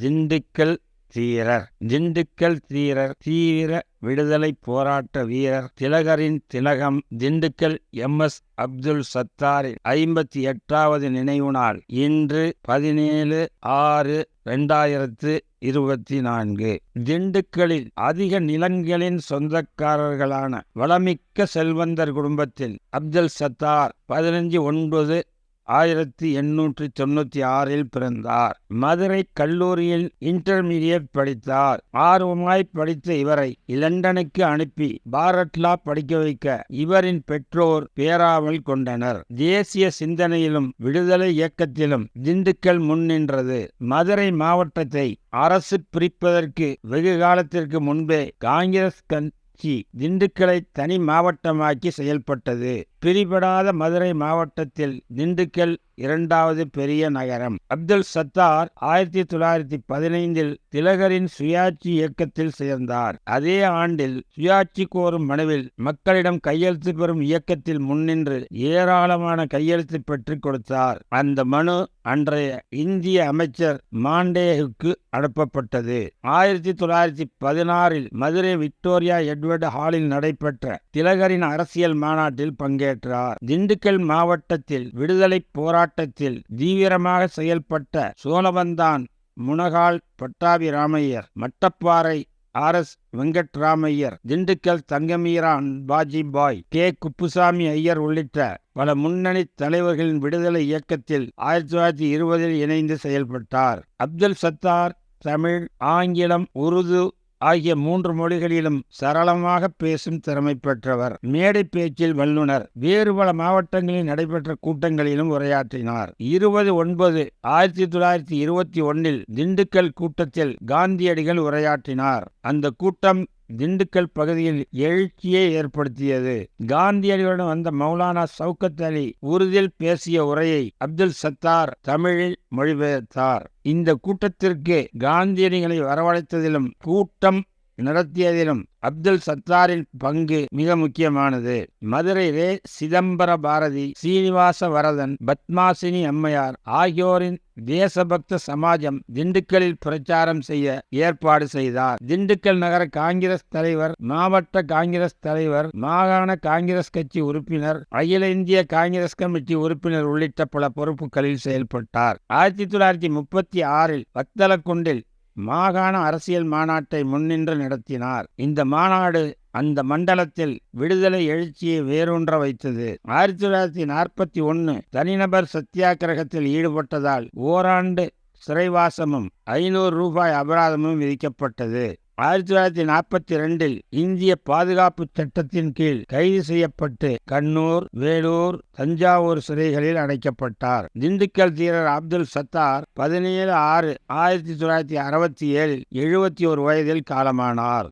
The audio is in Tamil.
திண்டுக்கல் தீரர். திண்டுக்கல் தீரர் தீவிர விடுதலை போராட்ட வீரர் திலகரின் திலகம் திண்டுக்கல் எம். எஸ். அப்துல் சத்தாரின் ஐம்பத்தி எட்டாவது நினைவு நாள் இன்று பதினேழு ஆறு ரெண்டாயிரத்து இருபத்தி நான்கு திண்டுக்கலில் அதிக நிலங்களின் சொந்தக்காரர்களான வளமிக்க செல்வந்தர் குடும்பத்தில் அப்துல் சத்தார் பதினஞ்சு ஒன்பது ஆயிரத்தி எண்ணூற்றி தொண்ணூத்தி ஆறில் பிறந்தார். மதுரை கல்லூரியில் இன்டர்மீடியட் படித்தார். ஆர்வமாய் படித்த இவரை லண்டனுக்கு அனுப்பி பாரட்லா படிக்க வைக்க இவரின் பெற்றோர் பேராவல் கொண்டனர். தேசிய சிந்தனையிலும் விடுதலை இயக்கத்திலும் திண்டுக்கல் முன்னின்றது மதுரை மாவட்டத்தை அரசு பிரிப்பதற்கு வெகு காலத்திற்கு முன்பே காங்கிரஸ் கட்சி திண்டுக்கலை தனி மாவட்டமாக்கி செயல்பட்டது. பிரிபடாத மதுரை மாவட்டத்தில் திண்டுக்கல் இரண்டாவது பெரிய நகரம். அப்துல் சத்தார் ஆயிரத்தி தொள்ளாயிரத்தி பதினைந்தில் திலகரின் சுயாட்சி இயக்கத்தில் சேர்ந்தார். அதே ஆண்டில் சுயாட்சி கோரும் மனுவில் மக்களிடம் கையெழுத்து பெறும் இயக்கத்தில் முன்னின்று ஏராளமான கையெழுத்து பெற்றுக் கொடுத்தார். அந்த மனு அன்றைய இந்திய அமைச்சர் மாண்டேவுக்கு அனுப்பப்பட்டது. ஆயிரத்தி தொள்ளாயிரத்தி பதினாறில் மதுரை விக்டோரியா எட்வர்டு ஹாலில் நடைபெற்ற திலகரின் அரசியல் மாநாட்டில் பங்கேற்றார் திண்டுக்கல் மாவட்டத்தில் விடுதலை போராட்டத்தில் தீவிரமாக செயல்பட்ட Cholavandan Munagal Pattabiramaiyar Mattapparai R. S. Venkatramaiyar Dindigul Thangameeran Bajibhai K. Kuppusamy Iyer உள்ளிட்ட பல முன்னணி தலைவர்களின் விடுதலை இயக்கத்தில் ஆயிரத்தி தொள்ளாயிரத்தி இருபதில் இணைந்து செயல்பட்டார். அப்துல் சத்தார் தமிழ் ஆங்கிலம் உருது ஆகிய மூன்று மொழிகளிலும் சரளமாக பேசும் திறமை பெற்றவர். மேடை பேச்சில் வல்லுனர் வேறு பல மாவட்டங்களில் நடைபெற்ற கூட்டங்களிலும் உரையாற்றினார். இருபது ஒன்பது ஆயிரத்தி தொள்ளாயிரத்தி இருபத்தி ஒன்னில் திண்டுக்கல் கூட்டத்தில் காந்தியடிகள் உரையாற்றினார். அந்த கூட்டம் திண்டுக்கல் பகுதியில் எழுச்சியை ஏற்படுத்தியது. காந்தியடிகளுடன் வந்த மௌலானா சவுக்கத் அலி உறுதியில் பேசிய உரையை அப்துல் சத்தார் தமிழில் மொழிபெயர்த்தார். இந்த கூட்டத்திற்கு காந்தியடிகளை வரவழைத்ததிலும் கூட்டம் நடத்தியதிலும் அப்துல் சத்தாரின் பங்கு மிக முக்கியமானது. மதுரை ரே சிதம்பர பாரதி சீனிவாச வரதன் பத்மாசினி அம்மையார் ஆகியோரின் தேசபக்த சமாஜம் திண்டுக்கலில் பிரச்சாரம் செய்ய ஏற்பாடு செய்தார். திண்டுக்கல் நகர காங்கிரஸ் தலைவர் மாவட்ட காங்கிரஸ் தலைவர் மாகாண காங்கிரஸ் கட்சி உறுப்பினர் அகில இந்திய காங்கிரஸ் கமிட்டி உறுப்பினர் உள்ளிட்ட பல பொறுப்புகளில் செயல்பட்டார். ஆயிரத்தி தொள்ளாயிரத்தி முப்பத்தி ஆறில் வத்தலக்குண்டில் மாகாண அரசியல் மாநாட்டை முன்னின்று நடத்தினார். இந்த மாநாடு அந்த மண்டலத்தில் விடுதலை எழுச்சியை வேரூன்ற வைத்தது. ஆயிரத்தி தொள்ளாயிரத்தி நாற்பத்தி ஒன்று தனிநபர் சத்தியாகிரகத்தில் ஈடுபட்டதால் ஓராண்டு சிறைவாசமும் ஐநூறு ரூபாய் அபராதமும் விதிக்கப்பட்டது. ஆயிரத்தி தொள்ளாயிரத்தி நாற்பத்தி ரெண்டில் இந்திய பாதுகாப்பு சட்டத்தின் கீழ் கைது செய்யப்பட்டு கண்ணூர் வேலூர் தஞ்சாவூர் சிறைகளில் அடைக்கப்பட்டார். திண்டுக்கல் தீரர் அப்துல் சத்தார் பதினேழு ஆறு ஆயிரத்தி தொள்ளாயிரத்தி அறுபத்தி ஏழில் எழுபத்தி ஒரு வயதில் காலமானார்.